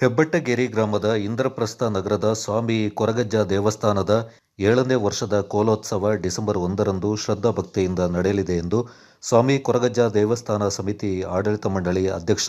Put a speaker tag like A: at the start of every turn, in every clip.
A: ಹೆಬ್ಬಟ್ಟಗೇರಿ ಗ್ರಾಮದ ಇಂದ್ರಪ್ರಸ್ಥ ನಗರದ ಸ್ವಾಮಿ ಕೊರಗಜ್ಜ ದೇವಸ್ಥಾನದ ಏಳನೇ ವರ್ಷದ ಕೋಲೋತ್ಸವ ಡಿಸೆಂಬರ್ ಒಂದರಂದು ಶ್ರದ್ಧಾ ಭಕ್ತಿಯಿಂದ ನಡೆಯಲಿದೆ ಎಂದು ಸ್ವಾಮಿ ಕೊರಗಜ್ಜ ದೇವಸ್ಥಾನ ಸಮಿತಿ ಆಡಳಿತ ಮಂಡಳಿ ಅಧ್ಯಕ್ಷ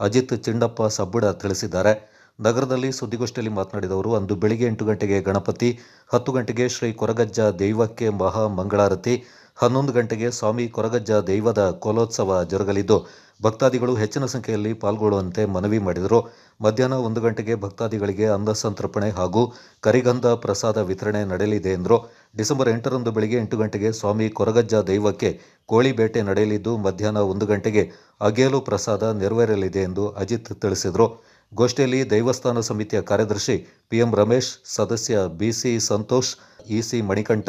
A: ಅಜಿತ್ ಚಿಂಡಪ್ಪ ಸಬ್ಬುಡ ತಿಳಿಸಿದ್ದಾರೆ. ನಗರದಲ್ಲಿ ಸುದ್ದಿಗೋಷ್ಠಿಯಲ್ಲಿ ಮಾತನಾಡಿದ ಅವರು, ಅಂದು ಬೆಳಿಗ್ಗೆ ಎಂಟು ಗಂಟೆಗೆ ಗಣಪತಿ, ಹತ್ತು ಗಂಟೆಗೆ ಶ್ರೀ ಕೊರಗಜ್ಜ ದೈವಕ್ಕೆ ಮಹಾ ಮಂಗಳಾರತಿ ಹನ್ನೊಂದು ಗಂಟೆಗೆ ಸ್ವಾಮಿ ಕೊರಗಜ್ಜ ದೈವದ ಕೋಲೋತ್ಸವ ಜರುಗಲಿದ್ದು, ಭಕ್ತಾದಿಗಳು ಹೆಚ್ಚಿನ ಸಂಖ್ಯೆಯಲ್ಲಿ ಪಾಲ್ಗೊಳ್ಳುವಂತೆ ಮನವಿ ಮಾಡಿದರು. ಮಧ್ಯಾಹ್ನ ಒಂದು ಗಂಟೆಗೆ ಭಕ್ತಾದಿಗಳಿಗೆ ಅನ್ನಸಂತರ್ಪಣೆ ಹಾಗೂ ಕರಿಗಂಧ ಪ್ರಸಾದ ವಿತರಣೆ ನಡೆಯಲಿದೆ ಎಂದರು. ಡಿಸೆಂಬರ್ ಎಂಟರಂದು ಬೆಳಿಗ್ಗೆ ಎಂಟು ಗಂಟೆಗೆ ಸ್ವಾಮಿ ಕೊರಗಜ್ಜ ದೈವಕ್ಕೆ ಕೋಳಿ ಬೇಟೆ ನಡೆಯಲಿದ್ದು, ಮಧ್ಯಾಹ್ನ ಒಂದು ಗಂಟೆಗೆ ಅಗೇಲು ಪ್ರಸಾದ ನೆರವೇರಲಿದೆ ಎಂದು ಅಜಿತ್ ತಿಳಿಸಿದರು. ಗೋಷ್ಠಿಯಲ್ಲಿ ದೇವಸ್ಥಾನ ಸಮಿತಿಯ ಕಾರ್ಯದರ್ಶಿ ಪಿಎಂ ರಮೇಶ್, ಸದಸ್ಯ ಬಿಸಿ ಸಂತೋಷ್ ಇಸಿ ಮಣಿಕಂಠ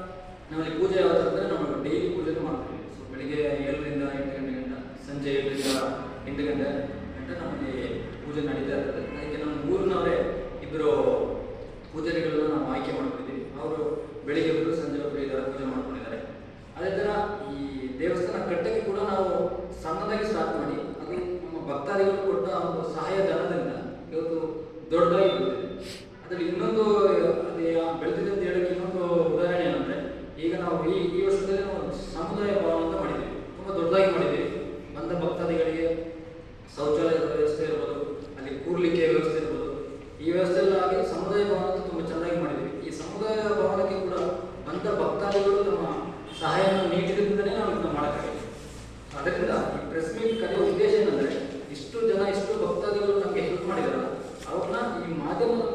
B: ನಮ್ಮಲ್ಲಿ ಪೂಜೆ ಯಾವತ್ತು ಅಂದರೆ ನಾವು ಡೈಲಿ ಪೂಜೆ ಮಾಡ್ತೀವಿ. ಸೊ ಬೆಳಿಗ್ಗೆ ಏಳರಿಂದ ಎಂಟು ಗಂಟೆಗಿಂತ ಸಂಜೆ ಏಳರಿಂದ ಎಂಟು ಗಂಟೆ ಗಂಟೆ ನಮ್ಮಲ್ಲಿ ಪೂಜೆ ನಡೀತಾ ಇರ್ತದೆ. ಅದಕ್ಕೆ ನಮ್ಮ ಊರಿನವರೇ ಇಬ್ಬರು ಪೂಜಾರಿಗಳನ್ನ ನಾವು ಆಯ್ಕೆ ಮಾಡ್ಕೊಂಡಿದ್ದೀವಿ. ಅವರು ಬೆಳಿಗ್ಗೆ ಒಬ್ಬರು ಸಂಜೆ ಒಬ್ಬರು ಇದರ ಪೂಜೆ ಮಾಡ್ಕೊಂಡಿದ್ದಾರೆ. ಅದೇ ಥರ ಈ ದೇವಸ್ಥಾನ ಕಟ್ಟಕ್ಕೆ ಕೂಡ ನಾವು ಸಣ್ಣದಾಗಿ ಸ್ಟಾರ್ಟ್ ಮಾಡಿ, ಅದು ನಮ್ಮ ಭಕ್ತಾದಿಗಳು ಕೊಟ್ಟ ಒಂದು ಸಹಾಯ ಧನದಿಂದ ಇವತ್ತು ದೊಡ್ಡದಾಗಿ ವ್ಯವಸ್ಥೆ ಇರ್ಬೋದು, ಅಲ್ಲಿ ಕೂರ್ಲಿಕ್ಕೆ ವ್ಯವಸ್ಥೆ ಇರ್ಬೋದು. ಈ ವ್ಯವಸ್ಥೆ ಎಲ್ಲ ಆಗಿ ಸಮುದಾಯ ಭವನ ತುಂಬ ಚೆನ್ನಾಗಿ ಮಾಡಿದ್ದೀವಿ ಈ ಸಮುದಾಯ ಭವನಕ್ಕೆ ಕೂಡ ಬಂದ ಭಕ್ತಾದಿಗಳು ನಮ್ಮ ಸಹಾಯವನ್ನು ನೀಡಿದ್ರಿಂದಲೇ ನಾವು ಇದನ್ನು ಅದರಿಂದ ಈ ಪ್ರೆಸ್ ಮೀಟ್ ಕರೆಯುವ ಉದ್ದೇಶ ಏನಂದ್ರೆ, ಇಷ್ಟು ಜನ, ಇಷ್ಟು ಭಕ್ತಾದಿಗಳು ನಮಗೆ ಹೆಲ್ಪ್ ಮಾಡಿದಾರ ಅವ್ರನ್ನ ಈ ಮಾಧ್ಯಮದ